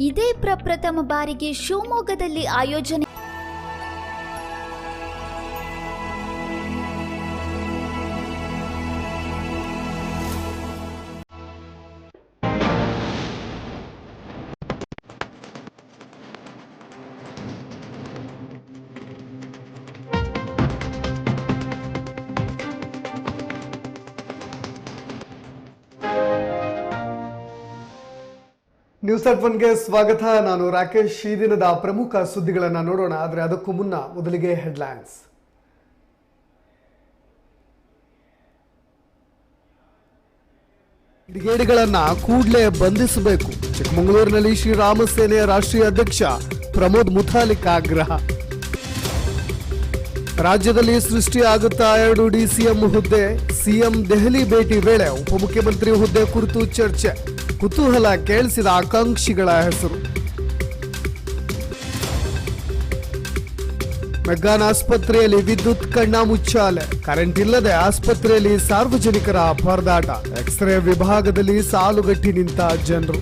ಇದೇ ಪ್ರಪ್ರಥಮ ಬಾರಿಗೆ ಶಿವಮೊಗ್ಗದಲ್ಲಿ ಆಯೋಜನೆ ನ್ಯೂಸ್ ಅಟ್ ಒನ್ಗೆ ಸ್ವಾಗತ. ನಾನು ರಾಕೇಶ್. ಈ ದಿನದ ಪ್ರಮುಖ ಸುದ್ದಿಗಳನ್ನು ನೋಡೋಣ. ಆದರೆ ಅದಕ್ಕೂ ಮುನ್ನ ಮೊದಲಿಗೆ ಹೆಡ್ಲೈನ್ಸ್. ಕಿಡಿಗೇಡಿಗಳನ್ನ ಕೂಡಲೇ ಬಂಧಿಸಬೇಕು. ಚಿಕ್ಕಮಗಳೂರಿನಲ್ಲಿ ಶ್ರೀರಾಮ ಸೇನೆಯ ರಾಷ್ಟ್ರೀಯ ಅಧ್ಯಕ್ಷ ಪ್ರಮೋದ್ ಮುಥಾಲಿಕ್ ಆಗ್ರಹ. ರಾಜ್ಯದಲ್ಲಿ ಸೃಷ್ಟಿಯಾಗುತ್ತಾ ಎರಡು ಡಿಸಿಎಂ ಹುದ್ದೆ. ಸಿಎಂ ದೆಹಲಿ ಭೇಟಿ ವೇಳೆ ಉಪಮುಖ್ಯಮಂತ್ರಿ ಹುದ್ದೆ ಕುರಿತು ಚರ್ಚೆ. ಕುತೂಹಲ ಕೇಳಿಸಿದ ಆಕಾಂಕ್ಷಿಗಳ ಹೆಸರು. ಮೆಗ್ಗಾನ್ ಆಸ್ಪತ್ರೆಯಲ್ಲಿ ವಿದ್ಯುತ್ ಕಣ್ಣ ಮುಚ್ಚಾಲೆ. ಕರೆಂಟ್ ಇಲ್ಲದೆ ಆಸ್ಪತ್ರೆಯಲ್ಲಿ ಸಾರ್ವಜನಿಕರ ಪರದಾಟ. ಎಕ್ಸ್ರೇ ವಿಭಾಗದಲ್ಲಿ ಸಾಲುಗಟ್ಟಿ ನಿಂತ ಜನರು.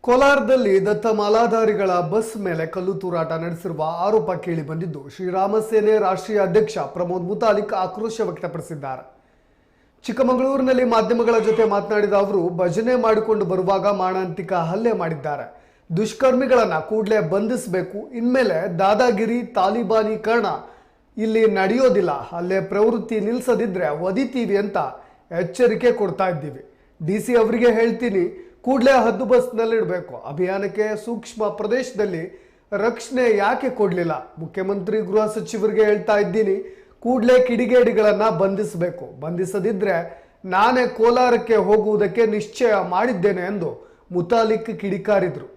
ಕೋಲಾರದಲ್ಲಿ ದತ್ತ ಮಾಲಾಧಾರಿಗಳ ಬಸ್ ಮೇಲೆ ಕಲ್ಲು ತೂರಾಟ ನಡೆಸಿರುವ ಆರೋಪ ಕೇಳಿಬಂದಿದ್ದು ಬಂದಿದ್ದು, ಶ್ರೀರಾಮ ಸೇನೆ ರಾಷ್ಟ್ರೀಯ ಅಧ್ಯಕ್ಷ ಪ್ರಮೋದ್ ಮುತಾಲಿಕ್ ಆಕ್ರೋಶ ವ್ಯಕ್ತಪಡಿಸಿದ್ದಾರೆ. ಚಿಕ್ಕಮಗಳೂರಿನಲ್ಲಿ ಮಾಧ್ಯಮಗಳ ಜೊತೆ ಮಾತನಾಡಿದ ಅವರು, ಭಜನೆ ಮಾಡಿಕೊಂಡು ಬರುವಾಗ ಮಾರಣಾಂತಿಕ ಹಲ್ಲೆ ಮಾಡಿದ್ದಾರೆ. ದುಷ್ಕರ್ಮಿಗಳನ್ನು ಕೂಡಲೇ ಬಂಧಿಸಬೇಕು, ಇನ್ಮೇಲೆ ದಾದಾಗಿರಿ ತಾಲಿಬಾನೀಕರಣ ಇಲ್ಲಿ ನಡೆಯೋದಿಲ್ಲ, ಅಲ್ಲೇ ಪ್ರವೃತ್ತಿ ನಿಲ್ಲಿಸದಿದ್ರೆ ಒದಿತೀವಿ ಅಂತ ಎಚ್ಚರಿಕೆ ಕೊಡ್ತಾ ಇದ್ದೀವಿ. ಡಿ ಸಿ ಅವರಿಗೆ ಹೇಳ್ತೀನಿ, ಕೂಡಲೇ ಹದ್ದು ಬಸ್ನಲ್ಲಿಡಬೇಕು. ಅಭಿಯಾನಕ್ಕೆ ಸೂಕ್ಷ್ಮ ಪ್ರದೇಶದಲ್ಲಿ ರಕ್ಷಣೆ ಯಾಕೆ ಕೊಡಲಿಲ್ಲ? ಮುಖ್ಯಮಂತ್ರಿ ಗೃಹ ಸಚಿವರಿಗೆ ಹೇಳ್ತಾ ಇದ್ದೀನಿ ಕೂಡಲೇ ಕಿಡಿಗೇಡಿಗಳನ್ನು ಬಂಧಿಸಬೇಕು. ಬಂಧಿಸದಿದ್ದರೆ ನಾನೇ ಕೋಲಾರಕ್ಕೆ ಹೋಗುವುದಕ್ಕೆ ನಿಶ್ಚಯ ಮಾಡಿದ್ದೇನೆ ಎಂದು ಮುತಾಲಿಕ್ ಕಿಡಿಕಾರಿದ್ರು.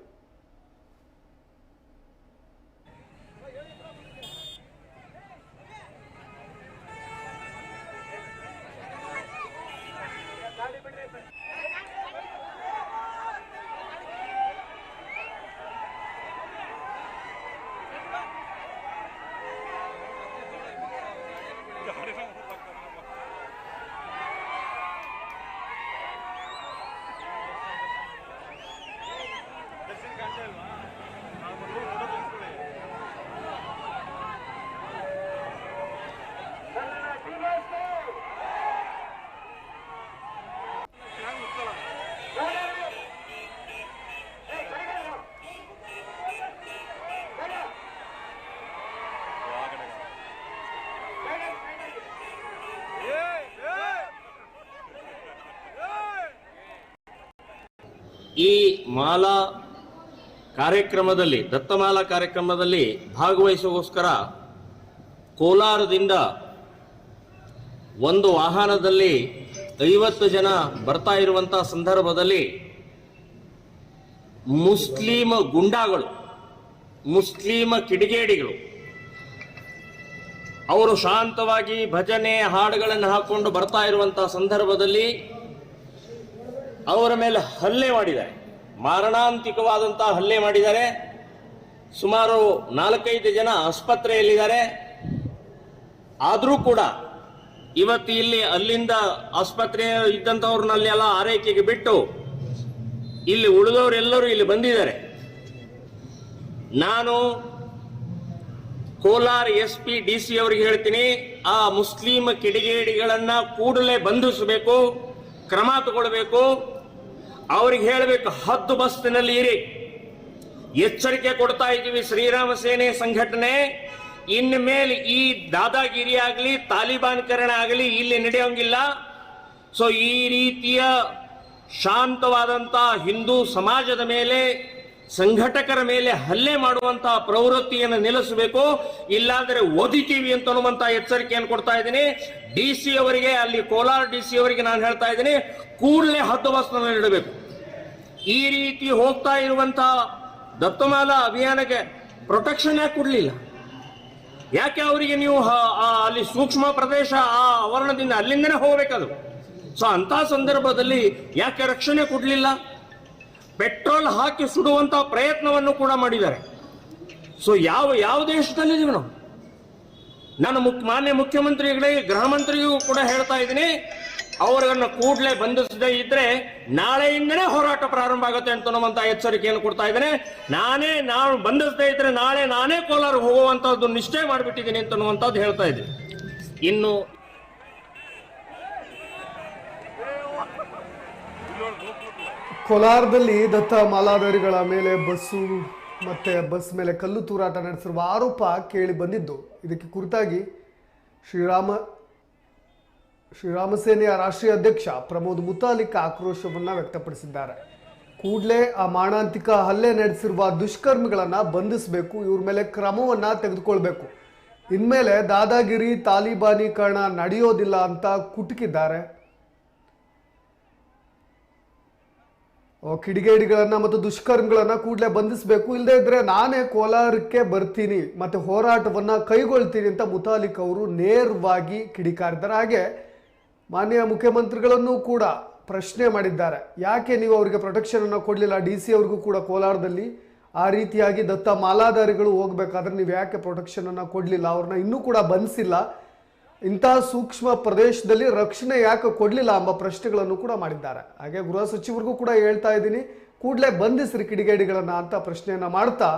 ಈ ಮಾಲಾ ಕಾರ್ಯಕ್ರಮದಲ್ಲಿ, ದತ್ತಮಾಲಾ ಕಾರ್ಯಕ್ರಮದಲ್ಲಿ ಭಾಗವಹಿಸುವಗೋಸ್ಕರ ಕೋಲಾರದಿಂದ ಒಂದು ವಾಹನದಲ್ಲಿ ಐವತ್ತು ಜನ ಬರ್ತಾ ಇರುವಂತಹ ಸಂದರ್ಭದಲ್ಲಿ ಮುಸ್ಲಿಮ ಗುಂಡಾಗಳು, ಮುಸ್ಲಿಮ ಕಿಡಿಗೇಡಿಗಳು ಅವರು ಶಾಂತವಾಗಿ ಭಜನೆ ಹಾಡುಗಳನ್ನು ಹಾಕೊಂಡು ಬರ್ತಾ ಇರುವಂತಹ ಸಂದರ್ಭದಲ್ಲಿ ಅವರ ಮೇಲೆ ಹಲ್ಲೆ ಮಾಡಿದ್ದಾರೆ. ಮಾರಣಾಂತಿಕವಾದಂತಹ ಹಲ್ಲೆ ಮಾಡಿದ್ದಾರೆ. ಸುಮಾರು ನಾಲ್ಕೈದು ಜನ ಆಸ್ಪತ್ರೆಯಲ್ಲಿದ್ದಾರೆ. ಆದರೂ ಕೂಡ ಇವತ್ತು ಇಲ್ಲಿ ಅಲ್ಲಿಂದ ಆಸ್ಪತ್ರೆ ಇದ್ದಂಥವ್ರನ್ನಲ್ಲಿ ಆರೈಕೆಗೆ ಬಿಟ್ಟು ಇಲ್ಲಿ ಉಳಿದವರೆಲ್ಲರೂ ಇಲ್ಲಿ ಬಂದಿದ್ದಾರೆ. ನಾನು Kolar S P D C ಅವರಿಗೆ ಹೇಳ್ತೀನಿ, ಆ ಮುಸ್ಲಿಂ ಕಿಡಿಗೇಡಿಗಳನ್ನ ಕೂಡಲೇ ಬಂಧಿಸಬೇಕು, ಕ್ರಮ ತಗೊಳ್ಬೇಕು. ಅವ್ರಿಗೆ ಹೇಳಬೇಕು, ಹದ್ದು ಬಸ್ತಿನಲ್ಲಿ ಇರಿ. ಎಚ್ಚರಿಕೆ ಕೊಡ್ತಾ ಇದ್ದೀವಿ ಶ್ರೀರಾಮ ಸೇನೆ ಸಂಘಟನೆ. ಇನ್ನು ಮೇಲೆ ಈ ದಾದಾಗಿರಿ ಆಗಲಿ, ತಾಲಿಬಾನ್ಕರಣ ಆಗಲಿ ಇಲ್ಲಿ ನಡೆಯೋಂಗಿಲ್ಲ. ಸೊ ಈ ರೀತಿಯ ಶಾಂತವಾದಂತಹ ಹಿಂದೂ ಸಮಾಜದ ಮೇಲೆ ಸಂಘಟಕರ ಮೇಲೆ ಹಲ್ಲೆ ಮಾಡುವಂತಹ ಪ್ರವೃತ್ತಿಯನ್ನು ನಿಲ್ಲಿಸಬೇಕು, ಇಲ್ಲಾಂದ್ರೆ ಓದಿತೀವಿ ಅಂತ ಅನ್ನುವಂತ ಎಚ್ಚರಿಕೆಯನ್ನು ಕೊಡ್ತಾ ಇದ್ದೀನಿ. ಡಿ ಸಿ ಅವರಿಗೆ, ಅಲ್ಲಿ ಕೋಲಾರ ಡಿ ಸಿ ಅವರಿಗೆ ನಾನು ಹೇಳ್ತಾ ಇದ್ದೀನಿ, ಕೂಡಲೇ ಹದ್ದು ನೀಡಬೇಕು ಈ ರೀತಿ ಹೋಗ್ತಾ ಇರುವಂತಹ ದತ್ತಮಾಲಾ ಅಭಿಯಾನಕ್ಕೆ ಪ್ರೊಟೆಕ್ಷನ್ ಯಾಕೆ ಕೊಡ್ಲಿಲ್ಲ? ಯಾಕೆ ಅವರಿಗೆ ನೀವು ಅಲ್ಲಿ ಸೂಕ್ಷ್ಮ ಪ್ರದೇಶ, ಆ ಆವರಣದಿಂದ ಅಲ್ಲಿಂದನೇ ಹೋಗಬೇಕದು? ಸೊ ಅಂತ ಸಂದರ್ಭದಲ್ಲಿ ಯಾಕೆ ರಕ್ಷಣೆ ಕೊಡ್ಲಿಲ್ಲ? ಪೆಟ್ರೋಲ್ ಹಾಕಿ ಸುಡುವಂತ ಪ್ರಯತ್ನವನ್ನು ಕೂಡ ಮಾಡಿದ್ದಾರೆ. ಸೊ ಯಾವ ಯಾವ ದೇಶದಲ್ಲಿದ್ದೀವಿ ನಾವು? ನಾನು ಮುಖ್ಯ ಮಾನ್ಯ ಮುಖ್ಯಮಂತ್ರಿಗಳಿಗೆ ಗೃಹ ಮಂತ್ರಿಗೂ ಕೂಡ ಹೇಳ್ತಾ ಇದ್ದೀನಿ, ಅವರನ್ನು ಕೂಡಲೇ ಬಂಧಿಸದೇ ಇದ್ರೆ ನಾಳೆಯಿಂದನೇ ಹೋರಾಟ ಪ್ರಾರಂಭ ಆಗುತ್ತೆ ಅಂತ ನಮ್ಮಂತ ಎಚ್ಚರಿಕೆಯನ್ನು ಕೊಡ್ತಾ ಇದ್ದೇನೆ. ನಾನೇ ನಾನು ಬಂಧಿಸದೇ ಇದ್ರೆ ನಾಳೆ ನಾನೇ ಕೋಲಾರ ಹೋಗುವಂತಹದ್ದು ನಿಶ್ಚಯ ಮಾಡಿಬಿಟ್ಟಿದ್ದೀನಿ ಅಂತನ್ನುವಂಥದ್ದು ಹೇಳ್ತಾ ಇದ್ದೀನಿ. ಇನ್ನು ಕೋಲಾರದಲ್ಲಿ ದತ್ತ ಮಾಲಾಧಾರಿಗಳ ಮೇಲೆ ಬಸ್ಸು ಮತ್ತೆ ಬಸ್ ಮೇಲೆ ಕಲ್ಲು ತೂರಾಟ ನಡೆಸಿರುವ ಆರೋಪ ಕೇಳಿ ಬಂದಿದ್ದು. ಇದಕ್ಕೆ ಕುರಿತಾಗಿ ಶ್ರೀರಾಮ ಶ್ರೀರಾಮ ಸೇನೆಯ ರಾಷ್ಟ್ರೀಯ ಅಧ್ಯಕ್ಷ ಪ್ರಮೋದ್ ಮುತಾಲಿಕ್ ಆಕ್ರೋಶವನ್ನು ವ್ಯಕ್ತಪಡಿಸಿದ್ದಾರೆ. ಕೂಡಲೇ ಆ ಮಾಣಾಂತಿಕ ಹಲ್ಲೆ ನಡೆಸಿರುವ ದುಷ್ಕರ್ಮಿಗಳನ್ನು ಬಂಧಿಸಬೇಕು, ಇವ್ರ ಮೇಲೆ ಕ್ರಮವನ್ನ ತೆಗೆದುಕೊಳ್ಬೇಕು. ಇನ್ಮೇಲೆ ದಾದಾಗಿರಿ ತಾಲಿಬಾನೀಕರಣ ನಡೆಯೋದಿಲ್ಲ ಅಂತ ಕುಟುಕಿದ್ದಾರೆ. ಕಿಡಿಗೇಡಿಗಳನ್ನ ಮತ್ತು ದುಷ್ಕರ್ಮಿಗಳನ್ನ ಕೂಡಲೇ ಬಂಧಿಸಬೇಕು. ಇಲ್ಲದೇ ಇದ್ರೆ ನಾನೇ ಕೋಲಾರಕ್ಕೆ ಬರ್ತೀನಿ, ಮತ್ತೆ ಹೋರಾಟವನ್ನ ಕೈಗೊಳ್ತೀನಿ ಅಂತ ಮುತಾಲಿಕ್ ಅವರು ನೇರವಾಗಿ ಕಿಡಿಕಾರಿದ್ದಾರೆ. ಹಾಗೆ ಮಾನ್ಯ ಮುಖ್ಯಮಂತ್ರಿಗಳನ್ನು ಕೂಡ ಪ್ರಶ್ನೆ ಮಾಡಿದ್ದಾರೆ. ಯಾಕೆ ನೀವು ಅವರಿಗೆ ಪ್ರೊಟೆಕ್ಷನನ್ನು ಕೊಡಲಿಲ್ಲ? ಡಿ ಸಿ ಅವ್ರಿಗೂ ಕೂಡ ಕೋಲಾರದಲ್ಲಿ ಆ ರೀತಿಯಾಗಿ ದತ್ತ ಮಾಲಾಧಾರಿಗಳು ಹೋಗ್ಬೇಕಾದ್ರೆ ನೀವು ಯಾಕೆ ಪ್ರೊಟೆಕ್ಷನ್ ಅನ್ನು ಕೊಡಲಿಲ್ಲ? ಅವ್ರನ್ನ ಇನ್ನೂ ಕೂಡ ಬಂಧಿಸಿಲ್ಲ. ಇಂತಹ ಸೂಕ್ಷ್ಮ ಪ್ರದೇಶದಲ್ಲಿ ರಕ್ಷಣೆ ಯಾಕೆ ಕೊಡಲಿಲ್ಲ ಎಂಬ ಪ್ರಶ್ನೆಗಳನ್ನು ಕೂಡ ಮಾಡಿದ್ದಾರೆ. ಹಾಗೆ ಗೃಹ ಸಚಿವರಿಗೂ ಕೂಡ ಹೇಳ್ತಾ ಇದ್ದೀನಿ, ಕೂಡಲೇ ಬಂಧಿಸ್ರಿ ಕಿಡಿಗೇಡಿಗಳನ್ನು ಅಂತ ಪ್ರಶ್ನೆಯನ್ನ ಮಾಡ್ತಾ,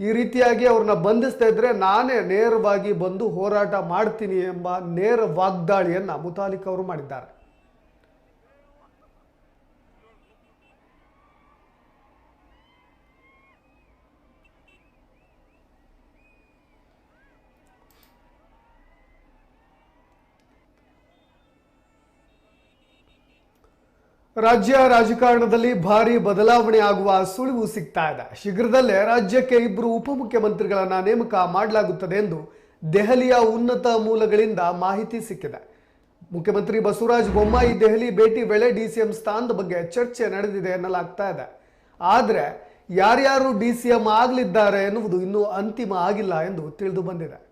ಈ ರೀತಿಯಾಗಿ ಅವ್ರನ್ನ ಬಂಧಿಸ್ತಾ ಇದ್ರೆ ನಾನೇ ನೇರವಾಗಿ ಬಂದು ಹೋರಾಟ ಮಾಡ್ತೀನಿ ಎಂಬ ನೇರ ವಾಗ್ದಾಳಿಯನ್ನ ಮುತಾಲಿಕ್ ಅವರು ಮಾಡಿದ್ದಾರೆ. ರಾಜ್ಯ ರಾಜಕಾರಣದಲ್ಲಿ ಭಾರಿ ಬದಲಾವಣೆ ಆಗುವ ಸುಳಿವು ಸಿಗ್ತಾ ಇದೆ. ಶೀಘ್ರದಲ್ಲೇ ರಾಜ್ಯಕ್ಕೆ ಇಬ್ಬರು ಉಪಮುಖ್ಯಮಂತ್ರಿಗಳನ್ನ ನೇಮಕ ಮಾಡಲಾಗುತ್ತದೆ ಎಂದು ದೆಹಲಿಯ ಉನ್ನತ ಮೂಲಗಳಿಂದ ಮಾಹಿತಿ ಸಿಕ್ಕಿದೆ. ಮುಖ್ಯಮಂತ್ರಿ ಬಸವರಾಜ ಬೊಮ್ಮಾಯಿ ದೆಹಲಿ ಭೇಟಿ ವೇಳೆ ಡಿಸಿಎಂ ಸ್ಥಾನದ ಬಗ್ಗೆ ಚರ್ಚೆ ನಡೆದಿದೆ ಎನ್ನಲಾಗ್ತಾ ಇದೆ. ಆದರೆ ಯಾರ್ಯಾರು ಡಿಸಿಎಂ ಆಗಲಿದ್ದಾರೆ ಎನ್ನುವುದು ಇನ್ನೂ ಅಂತಿಮ ಆಗಿಲ್ಲ ಎಂದು ತಿಳಿದು ಬಂದಿದೆ.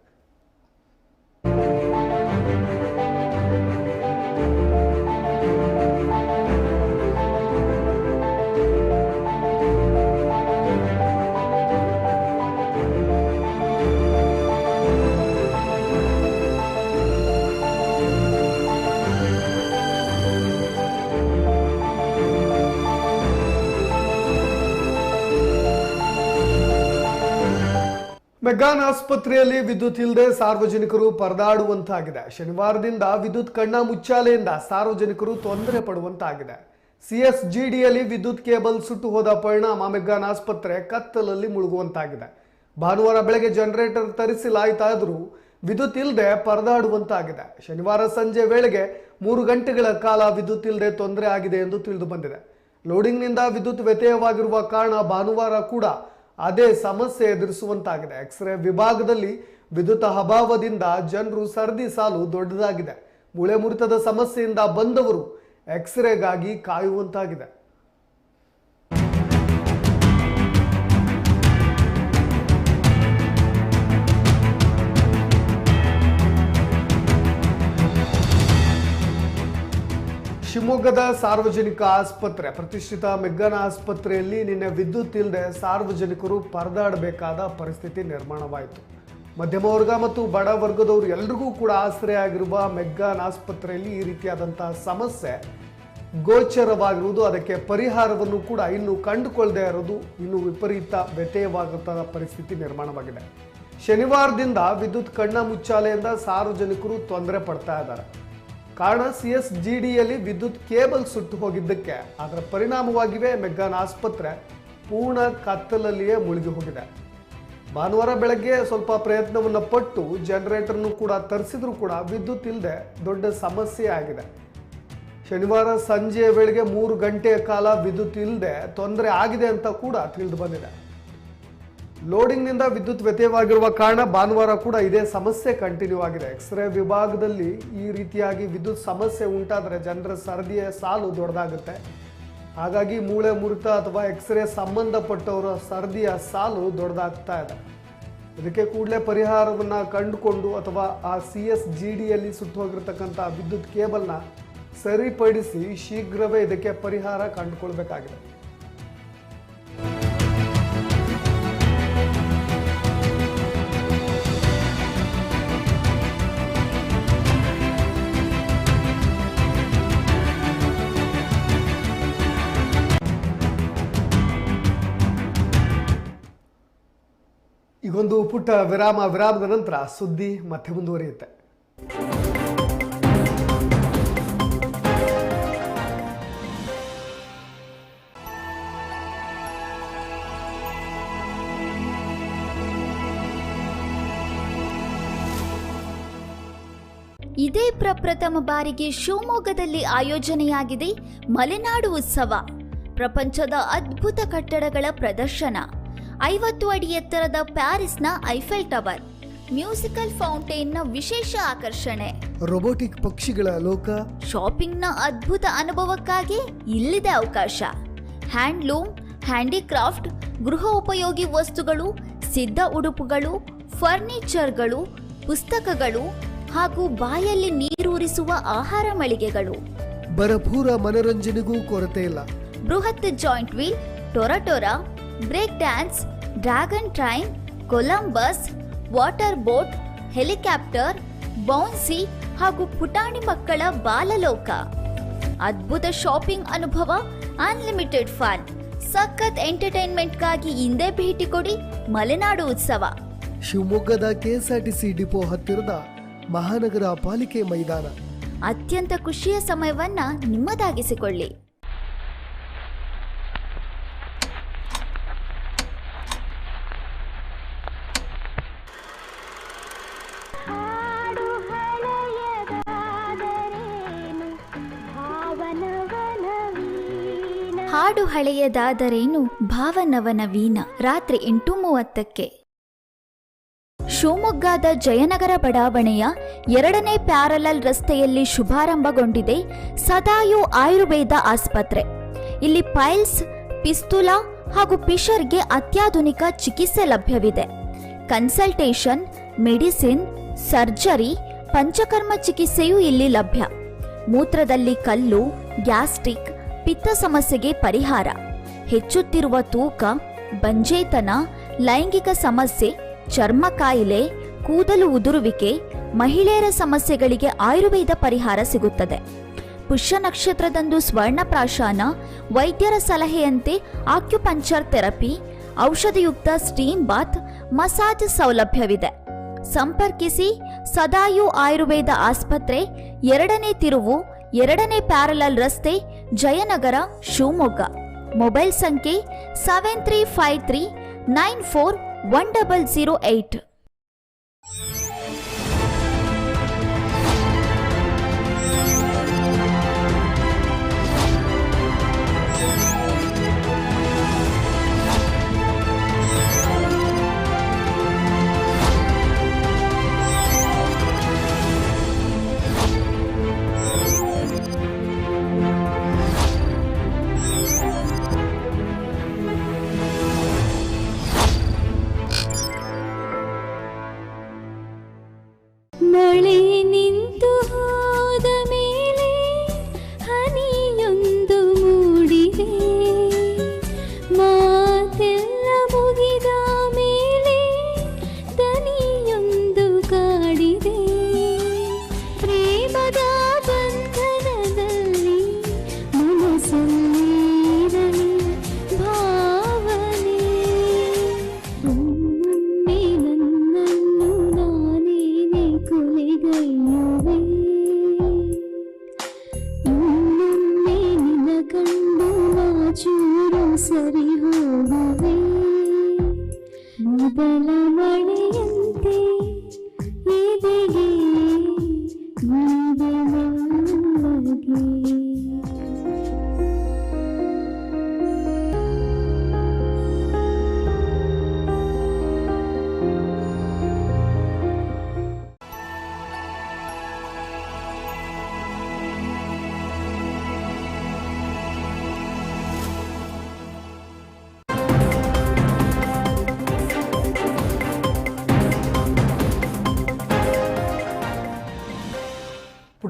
ಮೆಗ್ಗಾನ್ ಆಸ್ಪತ್ರೆಯಲ್ಲಿ ವಿದ್ಯುತ್ ಇಲ್ಲದೆ ಸಾರ್ವಜನಿಕರು ಪರದಾಡುವಂತಾಗಿದೆ. ಶನಿವಾರದಿಂದ ವಿದ್ಯುತ್ ಕಣ್ಣ ಮುಚ್ಚಾಲೆಯಿಂದ ಸಾರ್ವಜನಿಕರು ತೊಂದರೆ ಪಡುವಂತಾಗಿದೆ. ಸಿಎಸ್ಜಿಡಿಯಲ್ಲಿ ವಿದ್ಯುತ್ ಕೇಬಲ್ ಸುಟ್ಟು ಹೋದ ಪರಿಣಾಮ ಮೆಗ್ಗಾನ್ ಆಸ್ಪತ್ರೆ ಕತ್ತಲಲ್ಲಿ ಮುಳುಗುವಂತಾಗಿದೆ. ಭಾನುವಾರ ಬೆಳಗ್ಗೆ ಜನರೇಟರ್ ತರಿಸಲಾಯಿತಾದರೂ ವಿದ್ಯುತ್ ಇಲ್ಲದೆ ಪರದಾಡುವಂತಾಗಿದೆ. ಶನಿವಾರ ಸಂಜೆ ವೇಳೆಗೆ ಮೂರು ಗಂಟೆಗಳ ಕಾಲ ವಿದ್ಯುತ್ ಇಲ್ಲದೆ ತೊಂದರೆ ಆಗಿದೆ ಎಂದು ತಿಳಿದು ಬಂದಿದೆ. ಲೋಡಿಂಗ್ನಿಂದ ವಿದ್ಯುತ್ ವ್ಯತ್ಯಯವಾಗಿರುವ ಕಾರಣ ಭಾನುವಾರ ಕೂಡ ಅದೇ ಸಮಸ್ಯೆ ಎದುರಿಸುವಂತಾಗಿದೆ. ಎಕ್ಸ್ರೇ ವಿಭಾಗದಲ್ಲಿ ವಿದ್ಯುತ್ ಅಭಾವದಿಂದ ಜನರು ಸರದಿ ಸಾಲು ದೊಡ್ಡದಾಗಿದೆ. ಮೂಳೆ ಮುರಿತದ ಸಮಸ್ಯೆಯಿಂದ ಬಂದವರು ಎಕ್ಸ್ರೇಗಾಗಿ ಕಾಯುವಂತಾಗಿದೆ. ಶಿವಮೊಗ್ಗದ ಸಾರ್ವಜನಿಕ ಆಸ್ಪತ್ರೆ, ಪ್ರತಿಷ್ಠಿತ ಮೆಗ್ಗಾನ ಆಸ್ಪತ್ರೆಯಲ್ಲಿ ನಿನ್ನೆ ವಿದ್ಯುತ್ ಇಲ್ಲದೆ ಸಾರ್ವಜನಿಕರು ಪರದಾಡಬೇಕಾದ ಪರಿಸ್ಥಿತಿ ನಿರ್ಮಾಣವಾಯಿತು. ಮಧ್ಯಮ ವರ್ಗ ಮತ್ತು ಬಡ ವರ್ಗದವರು ಎಲ್ರಿಗೂ ಕೂಡ ಆಶ್ರಯ ಆಗಿರುವ ಮೆಗ್ಗಾನ್ ಆಸ್ಪತ್ರೆಯಲ್ಲಿ ಈ ರೀತಿಯಾದಂತಹ ಸಮಸ್ಯೆ ಗೋಚರವಾಗಿರುವುದು, ಅದಕ್ಕೆ ಪರಿಹಾರವನ್ನು ಕೂಡ ಇನ್ನು ಕಂಡುಕೊಳ್ಳದೆ ಇರೋದು ಇನ್ನು ವಿಪರೀತ ವ್ಯತ್ಯಯವಾಗುವಂತಹ ಪರಿಸ್ಥಿತಿ ನಿರ್ಮಾಣವಾಗಿದೆ. ಶನಿವಾರದಿಂದ ವಿದ್ಯುತ್ ಕಣ್ಣ ಮುಚ್ಚಾಲೆಯಿಂದ ಸಾರ್ವಜನಿಕರು ತೊಂದರೆ ಪಡ್ತಾ ಇದ್ದಾರೆ. ಕಾರಣ ಸಿ ಎಸ್ ಜಿ ಡಿಯಲ್ಲಿ ವಿದ್ಯುತ್ ಕೇಬಲ್ ಸುಟ್ಟು ಹೋಗಿದ್ದಕ್ಕೆ. ಅದರ ಪರಿಣಾಮವಾಗಿವೆ ಮೆಗ್ಗಾನ್ ಆಸ್ಪತ್ರೆ ಪೂರ್ಣ ಕತ್ತಲಲ್ಲಿಯೇ ಮುಳುಗಿ ಹೋಗಿದೆ. ಭಾನುವಾರ ಬೆಳಗ್ಗೆ ಸ್ವಲ್ಪ ಪ್ರಯತ್ನವನ್ನು ಪಟ್ಟು ಜನರೇಟರ್ನು ಕೂಡ ತರಿಸಿದ್ರು ಕೂಡ ವಿದ್ಯುತ್ ಇಲ್ಲದೆ ದೊಡ್ಡ ಸಮಸ್ಯೆ ಆಗಿದೆ. ಶನಿವಾರ ಸಂಜೆಯ ವೇಳೆಗೆ ಮೂರು ಗಂಟೆಯ ಕಾಲ ವಿದ್ಯುತ್ ಇಲ್ಲದೆ ತೊಂದರೆ ಆಗಿದೆ ಅಂತ ಕೂಡ ತಿಳಿದು ಬಂದಿದೆ. ಲೋಡಿಂಗ್ನಿಂದ ವಿದ್ಯುತ್ ವ್ಯತ್ಯಯವಾಗಿರುವ ಕಾರಣ ಭಾನುವಾರ ಕೂಡ ಇದೇ ಸಮಸ್ಯೆ ಕಂಟಿನ್ಯೂ ಆಗಿದೆ. ಎಕ್ಸ್ರೇ ವಿಭಾಗದಲ್ಲಿ ಈ ರೀತಿಯಾಗಿ ವಿದ್ಯುತ್ ಸಮಸ್ಯೆ ಉಂಟಾದರೆ ಜನರ ಸರದಿಯ ಸಾಲು ದೊಡ್ಡದಾಗುತ್ತೆ. ಹಾಗಾಗಿ ಮೂಳೆ ಮುರಿತ ಅಥವಾ ಎಕ್ಸ್ರೇ ಸಂಬಂಧಪಟ್ಟವರ ಸರದಿಯ ಸಾಲು ದೊಡ್ಡದಾಗ್ತಾ ಇದೆ. ಇದಕ್ಕೆ ಕೂಡಲೇ ಪರಿಹಾರವನ್ನು ಕಂಡುಕೊಂಡು ಅಥವಾ ಆ ಸಿ ಎಸ್ ಜಿ ಡಿಯಲ್ಲಿ ಸುಟ್ಟು ಹೋಗಿರ್ತಕ್ಕಂಥ ವಿದ್ಯುತ್ ಕೇಬಲ್ನ ಸರಿಪಡಿಸಿ ಶೀಘ್ರವೇ ಇದಕ್ಕೆ ಪರಿಹಾರ ಕಂಡುಕೊಳ್ಬೇಕಾಗಿದೆ. ಈಗೊಂದು ಪುಟ್ಟ ವಿರಾಮ, ವಿರಾಮದ ನಂತರ ಸುದ್ದಿ ಮತ್ತೆ ಮುಂದುವರಿಯುತ್ತೆ. ಇದೇ ಪ್ರಪ್ರಥಮ ಬಾರಿಗೆ ಶಿವಮೊಗ್ಗದಲ್ಲಿ ಆಯೋಜನೆಯಾಗಿದೆ ಮಲೆನಾಡು ಉತ್ಸವ. ಪ್ರಪಂಚದ ಅದ್ಭುತ ಕಟ್ಟಡಗಳ ಪ್ರದರ್ಶನ. ಐವತ್ತು ಅಡಿ ಎತ್ತರದ ಪ್ಯಾರಿಸ್ನ ಐಫೆಲ್ ಟವರ್ ಮ್ಯೂಸಿಕಲ್ ಫೌಂಟೇನ್ನ ವಿಶೇಷ ಆಕರ್ಷಣೆ. ರೋಬೋಟಿಕ್ ಪಕ್ಷಿಗಳ ಲೋಕ. ಶಾಪಿಂಗ್ನ ಅದ್ಭುತ ಅನುಭವಕ್ಕಾಗಿ ಇಲ್ಲಿದೆ ಅವಕಾಶ. ಹ್ಯಾಂಡ್ಲೂಮ್ ಹ್ಯಾಂಡಿಕ್ರಾಫ್ಟ್ ಗೃಹ ಉಪಯೋಗಿ ವಸ್ತುಗಳು ಸಿದ್ಧ ಉಡುಪುಗಳು ಫರ್ನಿಚರ್ಗಳು ಪುಸ್ತಕಗಳು ಹಾಗೂ ಬಾಯಲ್ಲಿ ನೀರೂರಿಸುವ ಆಹಾರ ಮಳಿಗೆಗಳು. ಭರಪೂರ ಮನರಂಜನೆಗೂ ಕೊರತೆ ಇಲ್ಲ. ಬೃಹತ್ joint wheel ಟೊರಟೊರಾ break dance dragon train Columbus water boat helicopter bouncy ಹಾಗೂ ಪುಟಾಣಿ ಮಕ್ಕಳ ಬಾಲಲೋಕ. ಅದ್ಭುತ ಶಾಪಿಂಗ್ ಅನುಭವ ಅನ್ಲಿಮಿಟೆಡ್ ಫನ್. ಸಖತ್ ಎಂಟರ್ಟೈನ್ಮೆಂಟ್ಗಾಗಿ ಹಿಂದೆ ಭೇಟಿ ಕೊಡಿ ಮಲೆನಾಡು ಉತ್ಸವ. ಶಿವಮೊಗ್ಗದ ಕೆಎಸ್ಆರ್ಟಿಸಿ ಡಿಪೋ ಹತ್ತಿರದ ಮಹಾನಗರ ಪಾಲಿಕೆ ಮೈದಾನ. ಅತ್ಯಂತ ಖುಷಿಯ ಸಮಯವನ್ನ ನಿಮ್ಮದಾಗಿಸಿಕೊಳ್ಳಿ. ಹಾಡು ಭಾವನವನ ಭಾವನವನವೀನ ರಾತ್ರಿ ಎಂಟು ಮೂವತ್ತಕ್ಕೆ ಶಿವಮೊಗ್ಗದ ಜಯನಗರ ಬಡಾವಣೆಯ ಎರಡನೇ ಪ್ಯಾರಲಲ್ ರಸ್ತೆಯಲ್ಲಿ ಶುಭಾರಂಭಗೊಂಡಿದೆ ಸದಾಯು ಆಯುರ್ವೇದ ಆಸ್ಪತ್ರೆ. ಇಲ್ಲಿ ಪೈಲ್ಸ್, ಪಿಸ್ತುಲಾ ಹಾಗೂ ಪಿಷರ್ಗೆ ಅತ್ಯಾಧುನಿಕ ಚಿಕಿತ್ಸೆ ಲಭ್ಯವಿದೆ. ಕನ್ಸಲ್ಟೇಷನ್, ಮೆಡಿಸಿನ್, ಸರ್ಜರಿ, ಪಂಚಕರ್ಮ ಚಿಕಿತ್ಸೆಯೂ ಇಲ್ಲಿ ಲಭ್ಯ. ಮೂತ್ರದಲ್ಲಿ ಕಲ್ಲು, ಗ್ಯಾಸ್ಟ್ರಿಕ್ ಪಿತ್ತ ಸಮಸ್ಯೆಗೆ ಪರಿಹಾರ. ಹೆಚ್ಚುತ್ತಿರುವ ತೂಕ, ಬಂಜೇತನ, ಲೈಂಗಿಕ ಸಮಸ್ಯೆ, ಚರ್ಮ ಕಾಯಿಲೆ, ಕೂದಲು ಉದುರುವಿಕೆ, ಮಹಿಳೆಯರ ಸಮಸ್ಯೆಗಳಿಗೆ ಆಯುರ್ವೇದ ಪರಿಹಾರ ಸಿಗುತ್ತದೆ. ಪುಷ್ಯ ನಕ್ಷತ್ರದಂದು ಸ್ವರ್ಣಪ್ರಾಶಾನ, ವೈದ್ಯರ ಸಲಹೆಯಂತೆ ಆಕ್ಯುಪಂಚರ್ ಥೆರಪಿ, ಔಷಧಿಯುಕ್ತ ಸ್ಟೀಮ್ ಬಾತ್, ಮಸಾಜ್ ಸೌಲಭ್ಯವಿದೆ. ಸಂಪರ್ಕಿಸಿ ಸದಾಯು ಆಯುರ್ವೇದ ಆಸ್ಪತ್ರೆ, ಎರಡನೇ ತಿರುವು, ಎರಡನೇ ಪ್ಯಾರಲಲ್ ರಸ್ತೆ ಜಯನಗರ ಶಿವಮೊಗ್ಗ. ಮೊಬೈಲ್ ಸಂಖ್ಯೆ seven three five three nine four one double zero eight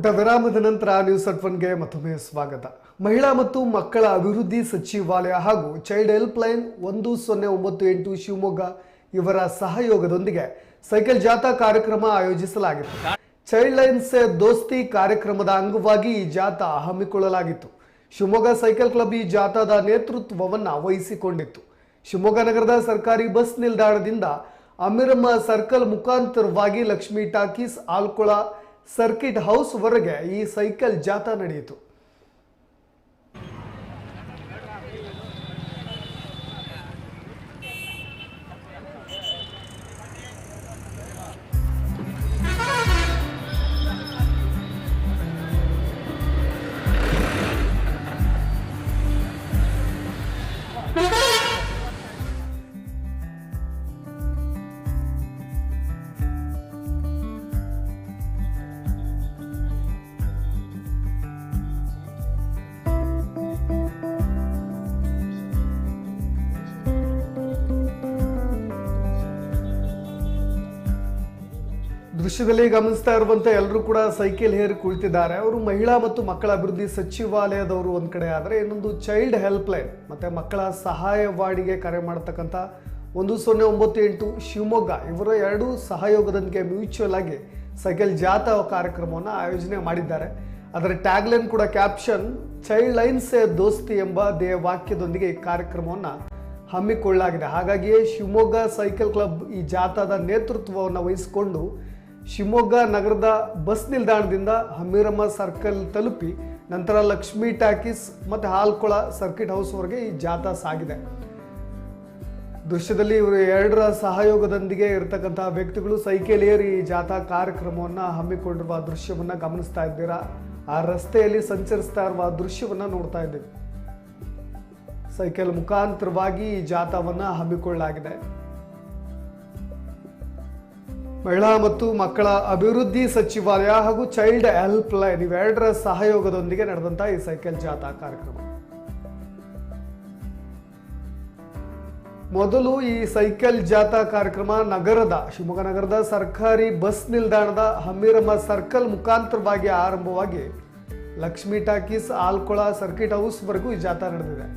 ಪುಟ್ಟ ವಿರಾಮದ ನಂತರ ನ್ಯೂಸ್ ಅಟ್ ಒನ್ಗೆ ಮತ್ತೊಮ್ಮೆ ಸ್ವಾಗತ. ಮಹಿಳಾ ಮತ್ತು ಮಕ್ಕಳ ಅಭಿವೃದ್ಧಿ ಸಚಿವಾಲಯ ಹಾಗೂ ಚೈಲ್ಡ್ ಹೆಲ್ಪ್ ಲೈನ್ ಒಂದು ಸೊನ್ನೆ ಒಂಬತ್ತು ಎಂಟು ಶಿವಮೊಗ್ಗ ಇವರ ಸಹಯೋಗದೊಂದಿಗೆ ಸೈಕಲ್ ಜಾಥಾ ಕಾರ್ಯಕ್ರಮ ಆಯೋಜಿಸಲಾಗಿತ್ತು. ಚೈಲ್ಡ್ ಲೈನ್ ಸೇ ದೋಸ್ತಿ ಕಾರ್ಯಕ್ರಮದ ಅಂಗವಾಗಿ ಈ ಜಾಥಾ ಹಮ್ಮಿಕೊಳ್ಳಲಾಗಿತ್ತು. ಶಿವಮೊಗ್ಗ ಸೈಕಲ್ ಕ್ಲಬ್ ಈ ಜಾಥಾದ ನೇತೃತ್ವವನ್ನು ವಹಿಸಿಕೊಂಡಿತ್ತು. ಶಿವಮೊಗ್ಗ ನಗರದ ಸರ್ಕಾರಿ ಬಸ್ ನಿಲ್ದಾಣದಿಂದ ಅಮಿರಮ್ಮ ಸರ್ಕಲ್ ಮುಖಾಂತರವಾಗಿ Lakshmi talkies Alkola circuit house ವರೆಗೆ ಈ ಸೈಕಲ್ ಜಾಥಾ ನಡೆಯಿತು. ದೃಶ್ಯದಲ್ಲಿ ಗಮನಿಸ್ತಾ ಇರುವಂತೆ ಎಲ್ಲರೂ ಕೂಡ ಸೈಕಲ್ ಹೇರಿ ಕುಳಿತಿದ್ದಾರೆ. ಅವರು ಮಹಿಳಾ ಮತ್ತು ಮಕ್ಕಳ ಅಭಿವೃದ್ಧಿ ಸಚಿವಾಲಯದವರು ಒಂದ್ ಕಡೆ ಆದರೆ ಇನ್ನೊಂದು ಚೈಲ್ಡ್ ಹೆಲ್ಪ್ ಲೈನ್ ಮತ್ತೆ ಮಕ್ಕಳ ಸಹಾಯವಾಡಿಗೆ ಕರೆ ಮಾಡತಕ್ಕಂತ ಒಂದು ಸೊನ್ನೆ ಒಂಬತ್ತು ಎಂಟು ಶಿವಮೊಗ್ಗ. ಇವರ ಎರಡು ಸಹಯೋಗದೊಂದಿಗೆ ಮ್ಯೂಚುವಲ್ ಆಗಿ ಸೈಕಲ್ ಜಾಥಾ ಕಾರ್ಯಕ್ರಮವನ್ನು ಆಯೋಜನೆ ಮಾಡಿದ್ದಾರೆ. ಅದರ ಟ್ಯಾಗ್ಲೈನ್ ಕೂಡ ಕ್ಯಾಪ್ಷನ್ ಚೈಲ್ಡ್ ಲೈನ್ಸ್ ದೋಸ್ತಿ ಎಂಬ ದೇಹ ವಾಕ್ಯದೊಂದಿಗೆ ಈ ಕಾರ್ಯಕ್ರಮವನ್ನು ಹಮ್ಮಿಕೊಳ್ಳಲಾಗಿದೆ. ಹಾಗಾಗಿಯೇ ಶಿವಮೊಗ್ಗ ಸೈಕಲ್ ಕ್ಲಬ್ ಈ ಜಾಥಾದ ನೇತೃತ್ವವನ್ನು ವಹಿಸಿಕೊಂಡು ಶಿವಮೊಗ್ಗ ನಗರದ ಬಸ್ ನಿಲ್ದಾಣದಿಂದ ಹಮೀರಮ್ಮ ಸರ್ಕಲ್ ತಲುಪಿ ನಂತರ ಲಕ್ಷ್ಮೀ ಟಾಕೀಸ್ ಮತ್ತು ಹಾಲ್ಕೊಳ ಸರ್ಕಿಟ್ ಹೌಸ್ವರೆಗೆ ಈ ಜಾಥಾ ಸಾಗಿದೆ. ದೃಶ್ಯದಲ್ಲಿ ಇವರು ಎರಡರ ಸಹಯೋಗದೊಂದಿಗೆ ಇರತಕ್ಕಂತಹ ವ್ಯಕ್ತಿಗಳು ಸೈಕಲ್ ಏರಿ ಈ ಜಾಥಾ ಕಾರ್ಯಕ್ರಮವನ್ನು ಹಮ್ಮಿಕೊಂಡಿರುವ ದೃಶ್ಯವನ್ನು ಗಮನಿಸ್ತಾ ಇದ್ದೀರಾ? ಆ ರಸ್ತೆಯಲ್ಲಿ ಸಂಚರಿಸ್ತಾ ಇರುವ ದೃಶ್ಯವನ್ನು ನೋಡ್ತಾ ಇದ್ದೀವಿ. ಸೈಕಲ್ ಮುಖಾಂತರವಾಗಿ ಈ ಜಾಥಾವನ್ನು ಹಮ್ಮಿಕೊಳ್ಳಲಾಗಿದೆ. ಮಹಿಳಾ ಮತ್ತು ಮಕ್ಕಳ ಅಭಿವೃದ್ಧಿ ಸಚಿವಾಲಯ ಹಾಗೂ ಚೈಲ್ಡ್ ಹೆಲ್ಪ್ ಲೈನ್ ಇವೆರಡರ ಸಹಯೋಗದೊಂದಿಗೆ ನಡೆದಂತಹ ಈ ಸೈಕಲ್ ಜಾಥಾ ಕಾರ್ಯಕ್ರಮ. ಮೊದಲು ಈ ಸೈಕಲ್ ಜಾಥಾ ಕಾರ್ಯಕ್ರಮ ನಗರದ ಶಿವಮೊಗ್ಗ ನಗರದ ಸರ್ಕಾರಿ ಬಸ್ ನಿಲ್ದಾಣದ ಹಮ್ಮೀರಮ್ಮ ಸರ್ಕಲ್ ಮುಖಾಂತರವಾಗಿ ಆರಂಭವಾಗಿ ಲಕ್ಷ್ಮೀ ಟಾಕೀಸ್ ಆಲ್ಕೊಳ ಸರ್ಕಿಟ್ ಹೌಸ್ವರೆಗೂ ಈ ಜಾಥಾ ನಡೆದಿದೆ.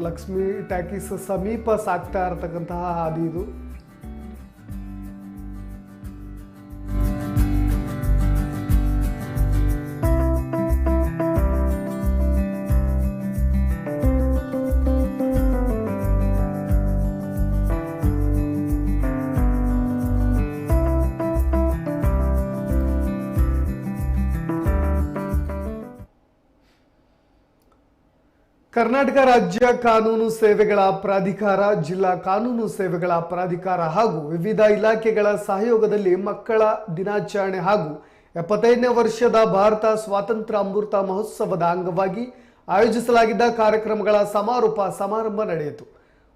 ಲಕ್ಷ್ಮಿ ಟ್ಯಾಕೀಸ್ ಸಮೀಪ ಸಾಕ್ತಾ ಇರತಕ್ಕಂತಹ ಹಾದಿ ಇದು. ಕರ್ನಾಟಕ ರಾಜ್ಯ ಕಾನೂನು ಸೇವೆಗಳ ಪ್ರಾಧಿಕಾರ, ಜಿಲ್ಲಾ ಕಾನೂನು ಸೇವೆಗಳ ಪ್ರಾಧಿಕಾರ ಹಾಗೂ ವಿವಿಧ ಇಲಾಖೆಗಳ ಸಹಯೋಗದಲ್ಲಿ ಮಕ್ಕಳ ದಿನಾಚರಣೆ ಹಾಗೂ ಎಪ್ಪತ್ತೈದನೇ ವರ್ಷದ ಭಾರತ ಸ್ವಾತಂತ್ರ್ಯ ಅಮೃತ ಮಹೋತ್ಸವದ ಅಂಗವಾಗಿ ಆಯೋಜಿಸಲಾಗಿದ್ದ ಕಾರ್ಯಕ್ರಮಗಳ ಸಮಾರೋಪ ಸಮಾರಂಭ ನಡೆಯಿತು.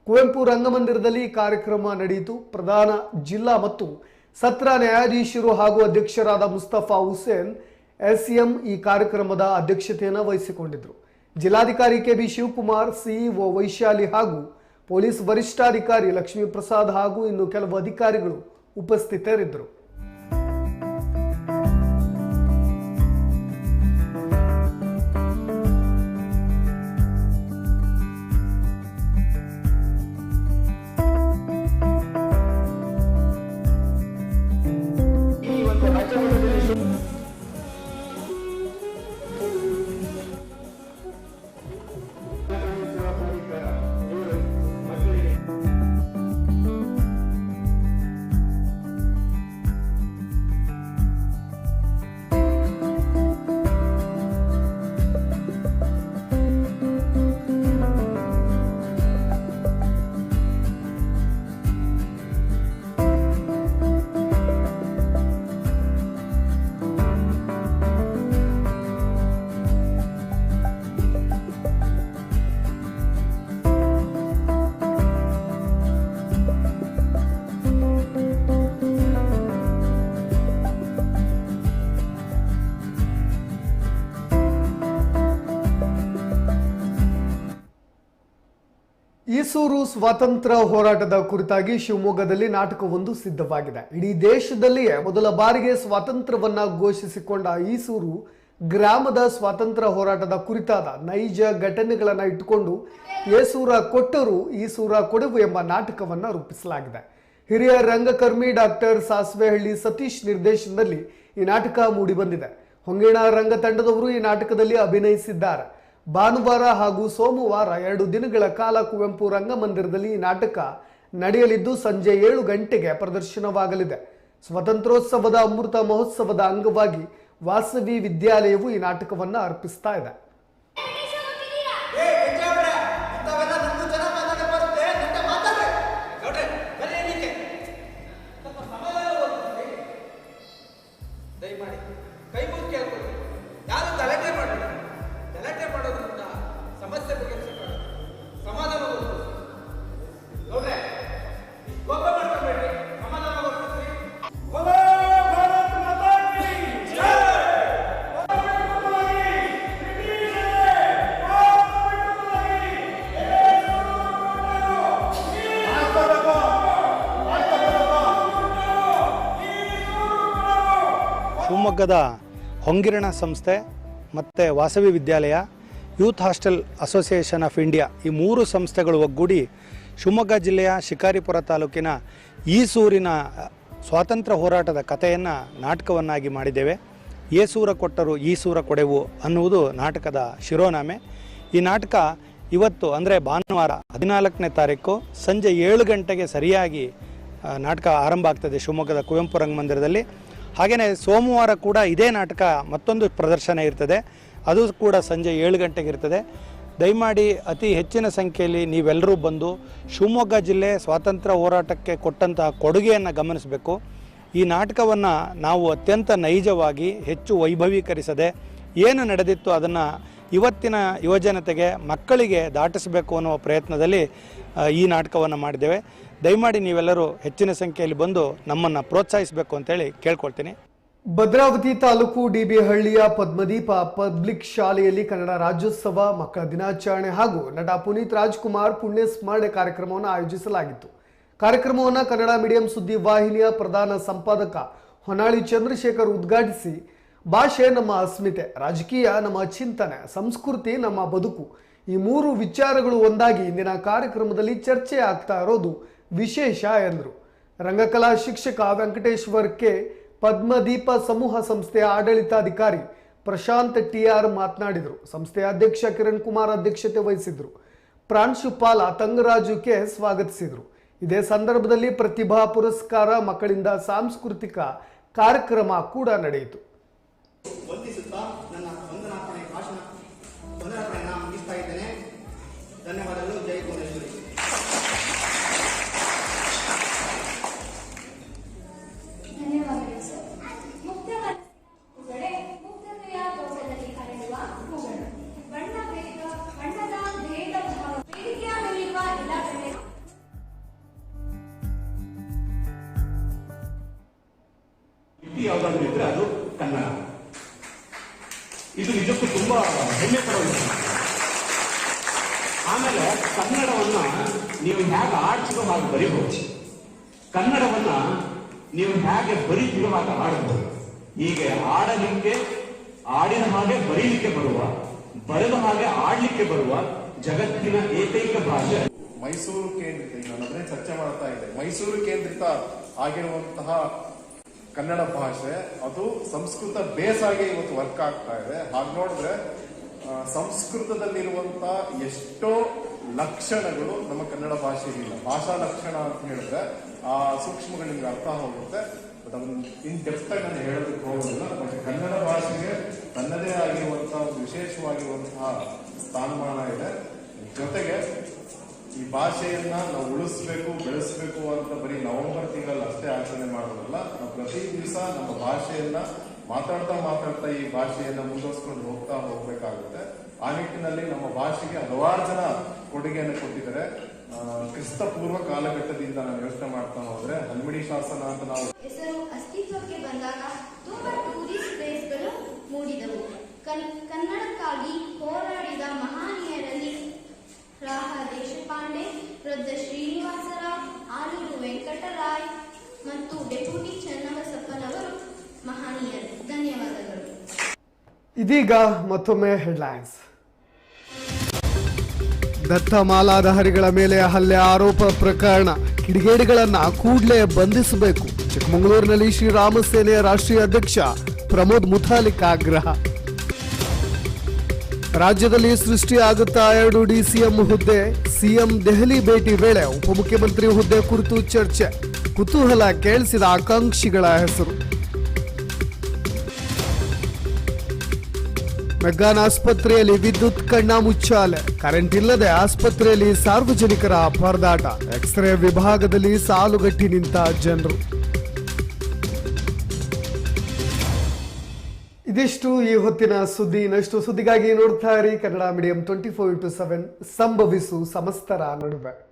ಕುವೆಂಪು ರಂಗಮಂದಿರದಲ್ಲಿ ಕಾರ್ಯಕ್ರಮ ನಡೆಯಿತು. ಪ್ರಧಾನ ಜಿಲ್ಲಾ ಮತ್ತು ಸತ್ರ ನ್ಯಾಯಾಧೀಶರು ಹಾಗೂ ಅಧ್ಯಕ್ಷರಾದ ಮುಸ್ತಫಾ ಹುಸೇನ್ ಎಸ್ಎಂ ಈ ಕಾರ್ಯಕ್ರಮದ ಅಧ್ಯಕ್ಷತೆಯನ್ನು ವಹಿಸಿಕೊಂಡಿದ್ದರು. ಜಿಲ್ಲಾಧಿಕಾರಿ K B Shivakumar, CEO Vaishali ಹಾಗೂ ಪೊಲೀಸ್ ವರಿಷ್ಠಾಧಿಕಾರಿ ಲಕ್ಷ್ಮೀ ಪ್ರಸಾದ್ ಹಾಗೂ ಇನ್ನು ಕೆಲವು ಅಧಿಕಾರಿಗಳು ಉಪಸ್ಥಿತರಿದ್ದರು. ಈಸೂರು ಸ್ವಾತಂತ್ರ್ಯ ಹೋರಾಟದ ಕುರಿತಾಗಿ ಶಿವಮೊಗ್ಗದಲ್ಲಿ ನಾಟಕವೊಂದು ಸಿದ್ಧವಾಗಿದೆ. ಇಡೀ ದೇಶದಲ್ಲಿಯೇ ಮೊದಲ ಬಾರಿಗೆ ಸ್ವಾತಂತ್ರ್ಯವನ್ನ ಘೋಷಿಸಿಕೊಂಡ ಈಸೂರು ಗ್ರಾಮದ ಸ್ವಾತಂತ್ರ್ಯ ಹೋರಾಟದ ಕುರಿತಾದ ನೈಜ ಘಟನೆಗಳನ್ನು ಇಟ್ಟುಕೊಂಡು ಏಸೂರ ಕೊಟ್ಟರು ಈಸೂರ ಕೊಡವು ಎಂಬ ನಾಟಕವನ್ನ ರೂಪಿಸಲಾಗಿದೆ. ಹಿರಿಯ ರಂಗಕರ್ಮಿ ಡಾಕ್ಟರ್ ಸಾಸ್ವೆಹಳ್ಳಿ ಸತೀಶ್ ನಿರ್ದೇಶನದಲ್ಲಿ ಈ ನಾಟಕ ಮೂಡಿಬಂದಿದೆ. ಹೊಂಗೇಣ ರಂಗ ತಂಡದವರು ಈ ನಾಟಕದಲ್ಲಿ ಅಭಿನಯಿಸಿದ್ದಾರೆ. ಭಾನುವಾರ ಹಾಗೂ ಸೋಮವಾರ ಎರಡು ದಿನಗಳ ಕಾಲ ಕುವೆಂಪು ರಂಗಮಂದಿರದಲ್ಲಿ ನಾಟಕ ನಡೆಯಲಿದ್ದು ಸಂಜೆ ಏಳು ಗಂಟೆಗೆ ಪ್ರದರ್ಶನವಾಗಲಿದೆ. ಸ್ವತಂತ್ರೋತ್ಸವದ ಅಮೃತ ಮಹೋತ್ಸವದ ಅಂಗವಾಗಿ ವಾಸವಿ ವಿದ್ಯಾಲಯವು ಈ ನಾಟಕವನ್ನು ಅರ್ಪಿಸ್ತಾ ಇದೆ. ಶಿವಮೊಗ್ಗದ ಹೊಂಗಿರಣ ಸಂಸ್ಥೆ ಮತ್ತು Vasavi Vidyalaya, youth hostel association of India ಈ ಮೂರು ಸಂಸ್ಥೆಗಳು ಒಗ್ಗೂಡಿ ಶಿವಮೊಗ್ಗ ಜಿಲ್ಲೆಯ ಶಿಕಾರಿಪುರ ತಾಲೂಕಿನ ಈಸೂರಿನ ಸ್ವಾತಂತ್ರ್ಯ ಹೋರಾಟದ ಕಥೆಯನ್ನು ನಾಟಕವನ್ನಾಗಿ ಮಾಡಿದ್ದೇವೆ. ಏಸೂರ ಕೊಟ್ಟರು ಈಸೂರ ಕೊಡೆವು ಅನ್ನುವುದು ನಾಟಕದ ಶಿರೋನಾಮೆ. ಈ ನಾಟಕ ಇವತ್ತು ಅಂದರೆ ಭಾನುವಾರ ಹದಿನಾಲ್ಕನೇ ತಾರೀಕು ಸಂಜೆ ಏಳು ಗಂಟೆಗೆ ಸರಿಯಾಗಿ ನಾಟಕ ಆರಂಭ ಆಗ್ತದೆ ಶಿವಮೊಗ್ಗದ ಕುವೆಂಪು ರಂಗಮಂದಿರದಲ್ಲಿ. ಹಾಗೆಯೇ ಸೋಮವಾರ ಕೂಡ ಇದೇ ನಾಟಕ ಮತ್ತೊಂದು ಪ್ರದರ್ಶನ ಇರ್ತದೆ. ಅದು ಕೂಡ ಸಂಜೆ ಏಳು ಗಂಟೆಗೆ ಇರ್ತದೆ. ದಯಮಾಡಿ ಅತಿ ಹೆಚ್ಚಿನ ಸಂಖ್ಯೆಯಲ್ಲಿ ನೀವೆಲ್ಲರೂ ಬಂದು ಶಿವಮೊಗ್ಗ ಜಿಲ್ಲೆ ಸ್ವಾತಂತ್ರ್ಯ ಹೋರಾಟಕ್ಕೆ ಕೊಟ್ಟಂತಹ ಕೊಡುಗೆಯನ್ನು ಗಮನಿಸಬೇಕು. ಈ ನಾಟಕವನ್ನು ನಾವು ಅತ್ಯಂತ ನೈಜವಾಗಿ ಹೆಚ್ಚು ವೈಭವೀಕರಿಸದೆ ಏನು ನಡೆದಿತ್ತು ಅದನ್ನು ಇವತ್ತಿನ ಯುವಜನತೆಗೆ ಮಕ್ಕಳಿಗೆ ದಾಟಿಸಬೇಕು ಅನ್ನುವ ಪ್ರಯತ್ನದಲ್ಲಿ ಈ ನಾಟಕವನ್ನು ಮಾಡಿದ್ದೇವೆ. ದಯಮಾಡಿ ನೀವೆಲ್ಲರೂ ಹೆಚ್ಚಿನ ಸಂಖ್ಯೆಯಲ್ಲಿ ಬಂದು ನಮ್ಮನ್ನು ಪ್ರೋತ್ಸಾಹಿಸಬೇಕು ಅಂತೇಳಿ ಕೇಳ್ಕೊಳ್ತೀನಿ. ಭದ್ರಾವತಿ ತಾಲೂಕು ಡಿಬಿಹಳ್ಳಿಯ ಪದ್ಮದೀಪ ಪಬ್ಲಿಕ್ ಶಾಲೆಯಲ್ಲಿ ಕನ್ನಡ ರಾಜ್ಯೋತ್ಸವ, ಮಕ್ಕಳ ದಿನಾಚರಣೆ ಹಾಗೂ ನಟ ಪುನೀತ್ ರಾಜ್ಕುಮಾರ್ ಪುಣ್ಯ ಸ್ಮರಣೆ ಕಾರ್ಯಕ್ರಮವನ್ನು ಆಯೋಜಿಸಲಾಗಿತ್ತು. ಕಾರ್ಯಕ್ರಮವನ್ನು ಕನ್ನಡ ಮೀಡಿಯಂ ಸುದ್ದಿ ವಾಹಿನಿಯ ಪ್ರಧಾನ ಸಂಪಾದಕ ಹೊನ್ನಾಳಿ ಚಂದ್ರಶೇಖರ್ ಉದ್ಘಾಟಿಸಿ, ಭಾಷೆ ನಮ್ಮ ಅಸ್ಮಿತೆ, ರಾಜಕೀಯ ನಮ್ಮ ಚಿಂತನೆ, ಸಂಸ್ಕೃತಿ ನಮ್ಮ ಬದುಕು ಈ ಮೂರು ವಿಚಾರಗಳು ಒಂದಾಗಿ ಇಂದಿನ ಕಾರ್ಯಕ್ರಮದಲ್ಲಿ ಚರ್ಚೆ ಆಗ್ತಾ ಇರೋದು ವಿಶೇಷ ಎಂದರು. ರಂಗಕಲಾ ಶಿಕ್ಷಕ ವೆಂಕಟೇಶ್ವರ್ ಕೆ ಪದ್ಮದೀಪ ಸಮೂಹ ಸಂಸ್ಥೆಯ ಆಡಳಿತಾಧಿಕಾರಿ ಪ್ರಶಾಂತ್ ಟಿ ಆರ್ ಮಾತನಾಡಿದರು. ಸಂಸ್ಥೆಯ ಅಧ್ಯಕ್ಷ ಕಿರಣ್ ಕುಮಾರ್ ಅಧ್ಯಕ್ಷತೆ ವಹಿಸಿದ್ರು. ಪ್ರಾಂಶುಪಾಲ ತಂಗರಾಜು ಕೆ ಸ್ವಾಗತಿಸಿದರು. ಇದೇ ಸಂದರ್ಭದಲ್ಲಿ ಪ್ರತಿಭಾ ಪುರಸ್ಕಾರ ಮಕ್ಕಳಿಂದ ಸಾಂಸ್ಕೃತಿಕ ಕಾರ್ಯಕ್ರಮ ಕೂಡ ನಡೆಯಿತು. ಧನ್ಯವಾದಗಳು. ಜೈ ಕನ್ನಡ ಭಾಷೆ, ಅದು ಸಂಸ್ಕೃತ ಬೇಸ್ ಆಗಿ ಇವತ್ತು ವರ್ಕ್ ಆಗ್ತಾ ಇದೆ. ಹಾಗೆ ನೋಡಿದ್ರೆ ಸಂಸ್ಕೃತದಲ್ಲಿರುವಂತ ಎಷ್ಟೋ ಲಕ್ಷಣಗಳು ನಮ್ಮ ಕನ್ನಡ ಭಾಷೆಯಲ್ಲಿಲ್ಲ ಭಾಷಾ ಲಕ್ಷಣ ಅಂತ ಹೇಳಿದ್ರೆ, ಆ ಸೂಕ್ಷ್ಮಗಳು ಅರ್ಥ ಹೋಗುತ್ತೆ ಬಟ್ ಅದನ್ನ ಇನ್ ಡೆಪ್ತ್ ನಾನು ಹೇಳೋದಕ್ಕೆ ಹೋಗೋದಿಲ್ಲ. ಬಟ್ ಕನ್ನಡ ಭಾಷೆಗೆ ತನ್ನದೇ ಆಗಿರುವಂತಹ ವಿಶೇಷವಾಗಿರುವಂತಹ ಸ್ಥಾನಮಾನ ಇದೆ. ಜೊತೆಗೆ ಈ ಭಾಷೆಯನ್ನ ನಾವು ಉಳಿಸ್ಬೇಕು, ಬೆಳೆಸ್ಬೇಕು ಅಂತ ಬರೀ ನವೆಂಬರ್ ತಿಂಗಳಲ್ಲಿ ಅಷ್ಟೇ ಆಚರಣೆ ಮಾಡೋದಲ್ಲ, ನಾವು ಪ್ರತಿ ದಿವಸ ನಮ್ಮ ಭಾಷೆಯನ್ನ ಮಾತಾಡ್ತಾ ಮಾತಾಡ್ತಾ ಈ ಭಾಷೆಯನ್ನ ಮುಂದುವರ್ಸ್ಕೊಂಡು ಹೋಗ್ತಾ ಹೋಗ್ಬೇಕಾಗುತ್ತೆ. ಆ ನಿಟ್ಟಿನಲ್ಲಿ ನಮ್ಮ ಭಾಷೆಗೆ ಹಲವಾರು ಜನ ಕೊಡುಗೆಯನ್ನು ಕೊಟ್ಟಿದ್ದಾರೆ. ಕ್ರಿಸ್ತ ಪೂರ್ವ ಕಾಲಘಟ್ಟದಿಂದ ನಾವು ಯೋಚನೆ ಮಾಡ್ತಾ ಹೋದ್ರೆ ಹಲ್ಮಿಡಿ ಶಾಸನ ಅಂತ ನಾವು ಹೆಸರು ಅಸ್ತಿತ್ವಕ್ಕೆ ಬಂದಾಗ ತುಂಬಾ ಮೂಡಿದವು. ಕನ್ನಡಕ್ಕಾಗಿ ಹೋರಾಡಿದ ವೃದ್ಧ ಶ್ರೀನಿವಾಸರಾವ್ ಆಲೂರು ವೆಂಕಟರಾಯ್ ಮತ್ತು ಡೆಪ್ಯೂಟಿ ಚನ್ನಬಸಪ್ಪನವರು ಮಹನೀಯರು. ಧನ್ಯವಾದಗಳು. ಇದೀಗ ಮತ್ತೊಮ್ಮೆ ಹೆಡ್ಲೈನ್ಸ್. ದತ್ತ ಮಾಲಾಧಾರಿಗಳ ಮೇಲೆ ಹಲ್ಲೆ ಆರೋಪ ಪ್ರಕರಣ. ಕಿಡಿಗೇಡಿಗಳನ್ನ ಕೂಡಲೇ ಬಂಧಿಸಬೇಕು. ಚಿಕ್ಕಮಗಳೂರಿನಲ್ಲಿ ಶ್ರೀರಾಮ ಸೇನೆಯ ರಾಷ್ಟ್ರೀಯ ಅಧ್ಯಕ್ಷ ಪ್ರಮೋದ್ ಮುಥಾಲಿಕ್ ಆಗ್ರಹ. ರಾಜ್ಯದಲ್ಲಿ ಸೃಷ್ಟಿಯಾಗುತ್ತಾ ಎರಡು ಡಿಸಿಎಂ ಹುದ್ದೆ. ಸಿಎಂ ದೆಹಲಿ ಭೇಟಿ ವೇಳೆ ಉಪಮುಖ್ಯಮಂತ್ರಿ ಹುದ್ದೆ ಕುರಿತು ಚರ್ಚೆ. ಕುತೂಹಲ ಕೇಳಿಸಿದ ಆಕಾಂಕ್ಷಿಗಳ ಹೆಸರು. ಮೆಗ್ಗಾನ್ ಆಸ್ಪತ್ರೆಯಲ್ಲಿ ವಿದ್ಯುತ್ ಕಣ್ಣ ಮುಚ್ಚಾಲೆ. ಕರೆಂಟ್ ಇಲ್ಲದೆ ಆಸ್ಪತ್ರೆಯಲ್ಲಿ ಸಾರ್ವಜನಿಕರ ಪರದಾಟ ಎಕ್ಸ್ರೇ ವಿಭಾಗದಲ್ಲಿ ಸಾಲುಗಟ್ಟಿ ನಿಂತ ಜನರು. ಇದಿಷ್ಟು ಈ ಹೊತ್ತಿನ ಸುದ್ದಿ. ಇನ್ನಷ್ಟು ಸುದ್ದಿಗಾಗಿ ನೋಡ್ತಾ ಇರಿ. Kannada medium twenty four into seven ಸಂಭವಿಸು ಸಮಸ್ತರ ನಡುವೆ.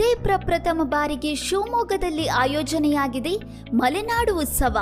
ಇದೇ ಪ್ರಪ್ರಥಮ ಬಾರಿಗೆ ಶಿವಮೊಗ್ಗದಲ್ಲಿ ಆಯೋಜನೆಯಾಗಿದೆ ಮಲೆನಾಡು ಉತ್ಸವ.